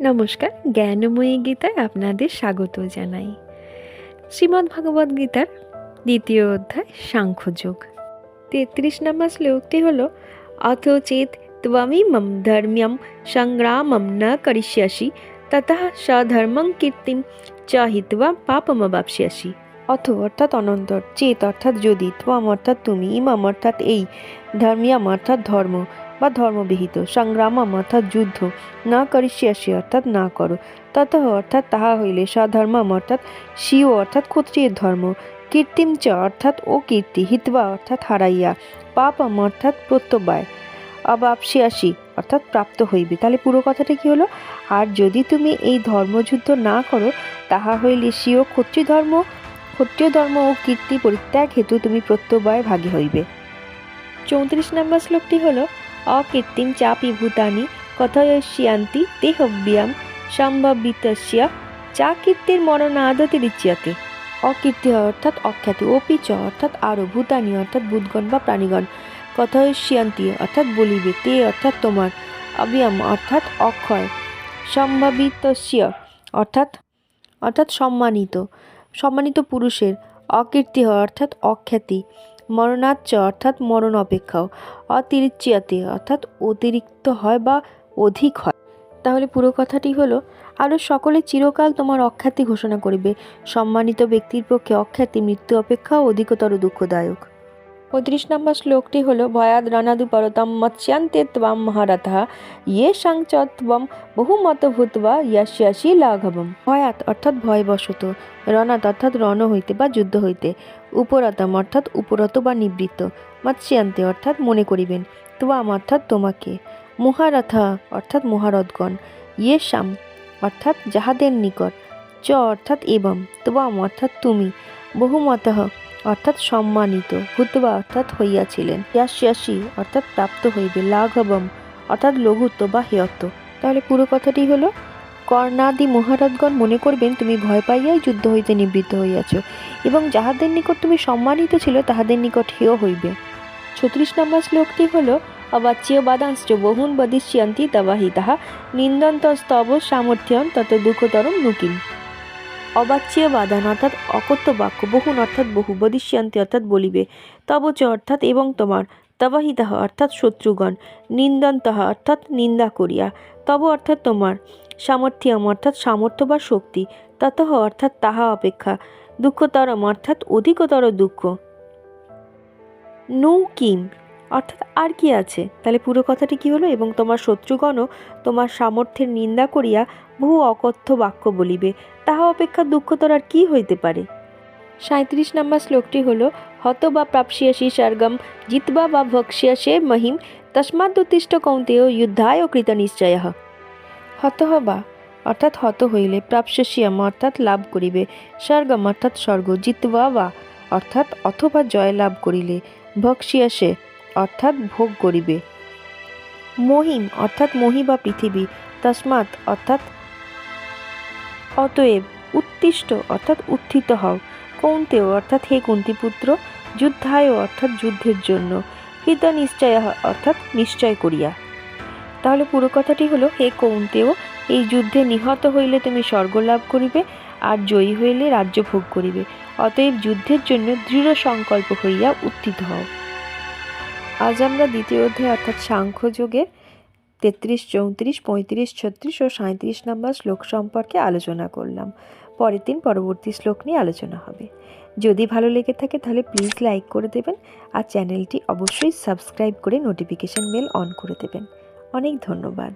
নমস্কার, জ্ঞানময়ী গীতায় আপনাদের স্বাগত জানাই। শ্রীমদ্ ভগবদ গীতার দ্বিতীয় অধ্যায়, সাংখ্যযোগ। তেত্রিশ নম্বর শ্লোকটি হল, অথ চেত ত্বমিমম ধর্ম্যম সংগ্রামম ন করিষ্যাসি, ততঃ সধর্মং কীর্তিম চ হিত্বা পাপমবাপস্যাসি। অথ অর্থাৎ অনন্তর। চেত অর্থাৎ যদি ত্বম অর্থাৎ তুমি ইমাম অর্থাৎ এই। ধর্মিয়াম অর্থাৎ ধর্ম, বা ধর্মবিহিত। সংগ্রামম অর্থাৎ যুদ্ধ। না করিষ্যাসি অর্থাৎ না করো। তত অর্থাৎ তাহা হইলে স্বধর্মম অর্থাৎ স্বীয় অর্থাৎ ক্ষত্রিয়ের ধর্ম। কীর্তিম চ অর্থাৎ ও কীর্তি, হিতবা অর্থাৎ হারাইয়া। পাপম অর্থাৎ প্রত্যবায়। অবাপসিয়াসি অর্থাৎ প্রাপ্ত হইবে। তাহলে পুরো কথাটা কি হলো? আর যদি তুমি এই ধর্মযুদ্ধ না করো, তাহা হইলে স্বীয় ক্ষত্রিয় ধর্ম ক্ষত্রিয় ধর্ম ও কীর্তি পরিত্যাগ হেতু তুমি প্রত্যবায় ভাগী হইবে। চৌত্রিশ নম্বর শ্লোকটি হলো অকীর্তিম চাপি ভূতানি কথয়স্যান্তি তে হব্যাম সম্ভবিতস্য চা কীর্তির মরণাদতিরিচ্যতে অকীর্তি অর্থাৎ অখ্যাতি অপি চ অর্থাৎ আরও ভূতানি অর্থাৎ ভূতগণ বা প্রাণীগণ। কথয়স্যান্তি অর্থাৎ বলিবে, তে অর্থাৎ তোমার অবিয়াম অর্থাৎ অক্ষয়। সম্ভাবিতস্য অর্থাৎ অর্থাৎ সম্মানিত। সম্মানিত পুরুষের অকীর্তি হয় অর্থাৎ অখ্যাতি, মরণাচ্য অর্থাৎ মরণ অপেক্ষাও অতিরিচ্যাতে অর্থাৎ অতিরিক্ত হয় বা অধিক হয়। তাহলে পুরো কথাটি হলো আরও সকলে চিরকাল তোমার অখ্যাতি ঘোষণা করিবে। সম্মানিত ব্যক্তির পক্ষে অখ্যাতি, মৃত্যু অপেক্ষাও অধিকতর দুঃখদায়ক। পঁয়ত্রিশ নম্বর শ্লোকটি হলো, ভয়াদ রণাদু পরতম মৎস্যান্তে ত্বাম মহারথা ইয়ে সাংচত্বম বহুমত ভূতবা ইয়াস্যাসি লাঘবম। ভয়াত অর্থাৎ ভয়বশত। রণাত অর্থাৎ রণ হইতে বা যুদ্ধ হইতে। উপরতম অর্থাৎ উপরত বা নিবৃত্ত। মৎস্যান্তে অর্থাৎ মনে করিবেন, ত্বাম অর্থাৎ তোমাকে। মহারথা অর্থাৎ মহারথগণ ইয়ে শাম অর্থাৎ যাহাদের নিকট। চ অর্থাৎ এবং ত্বাম অর্থাৎ তুমি। বহুমত অর্থাৎ সম্মানিত ভূতবা অর্থাৎ হইয়াছিলেন। ইয়াস্যাসি অর্থাৎ প্রাপ্ত হইবে, লাঘবম অর্থাৎ লঘুত্ব বা হেয়ত্ব। তাহলে পুরো কথাটি হলো, কর্ণাদি মহারথগণ মনে করবেন তুমি ভয় পাইয়াই যুদ্ধ হইতে নিবৃত্ত হইয়াছ এবং যাহাদের নিকট তুমি সম্মানিত ছিল, তাহাদের নিকট হেয় হইবে। ছত্রিশ নম্বর শ্লোকটি হল অবাচ্য বাদাংশ্চ বহুন বদিষ্যন্তি তবাহি তাহা নিন্দন্তস্তব সামর্থ্যন তত দুঃখতরম নুকিম। অবাচ্য বাদান অর্থাৎ অকথ্য বাক্য, বহুন অর্থাৎ বহু বদিষ্যন্তি অর্থাৎ বলিবে। তবচ অর্থাৎ এবং তোমার, তবাহিতাহ অর্থাৎ শত্রুগণ, নিন্দন্তহ অর্থাৎ নিন্দা করিয়া। তব অর্থাৎ তোমার, সামর্থ্যম অর্থাৎ সামর্থ্য বা শক্তি, ততঃ অর্থাৎ তাহা অপেক্ষা, দুঃখতরম অর্থাৎ অধিকতর দুঃখ। নৌ কিম, অর্থাৎ আর কি আছে? তাহলে পুরো কথাটি কি হলো? এবং তোমার শত্রুগণও তোমার সামর্থ্যের নিন্দা করিয়া বহু অকথ্য বাক্য বলিবে। তাহা অপেক্ষা দুঃখতর আর কি হইতে পারে? সাঁত্রিশ নম্বর শ্লোকটি হল হত বা প্রাপসিয়াসি স্বর্গম জিতবা বা ভক্ষ্যাসে মহিম তস্মাদ্দুতিষ্ঠ কৌন্তেয় যুদ্ধায় ও কৃত নিশ্চয়। হত বা অর্থাৎ হত হইলে প্রাপস্যাম অর্থাৎ লাভ করিবে স্বর্গম অর্থাৎ স্বর্গ জিতবা বা অর্থাৎ অথবা জয় লাভ করিলে ভক্ষ্যাসে অর্থাৎ ভোগ করিবে। মহিম অর্থাৎ মহি বা পৃথিবী তস্মাৎ অর্থাৎ অতএব উত্তিষ্ট অর্থাৎ উত্থিত হও। কৌন্তেয় অর্থাৎ হে কুন্তিপুত্র, যুদ্ধায় অর্থাৎ যুদ্ধের জন্য। কৃত নিশ্চয় অর্থাৎ নিশ্চয় করিয়া। তাহলে পুরো কথাটি হলো, হে কৌন্তেয়, এই যুদ্ধে নিহত হইলে তুমি স্বর্গ লাভ করিবে আর জয়ী হইলে রাজ্য ভোগ করিবে। অতএব যুদ্ধের জন্য দৃঢ় সংকল্প হইয়া উত্থিত হও। আজ আমরা দ্বিতীয় অধ্যায় অর্থাৎ সাংখ্যযোগের তেত্রিশ, চৌত্রিশ, পঁয়ত্রিশ, ছত্রিশ ও সাঁত্রিশ নম্বর শ্লোক সম্পর্কে আলোচনা করলাম। পরের দিন পরবর্তী শ্লোক নিয়ে আলোচনা হবে। যদি ভালো লেগে থাকে তাহলে প্লিজ লাইক করে দেবেন আর চ্যানেলটি অবশ্যই সাবস্ক্রাইব করে নোটিফিকেশান বেল অন করে দেবেন। অনেক ধন্যবাদ।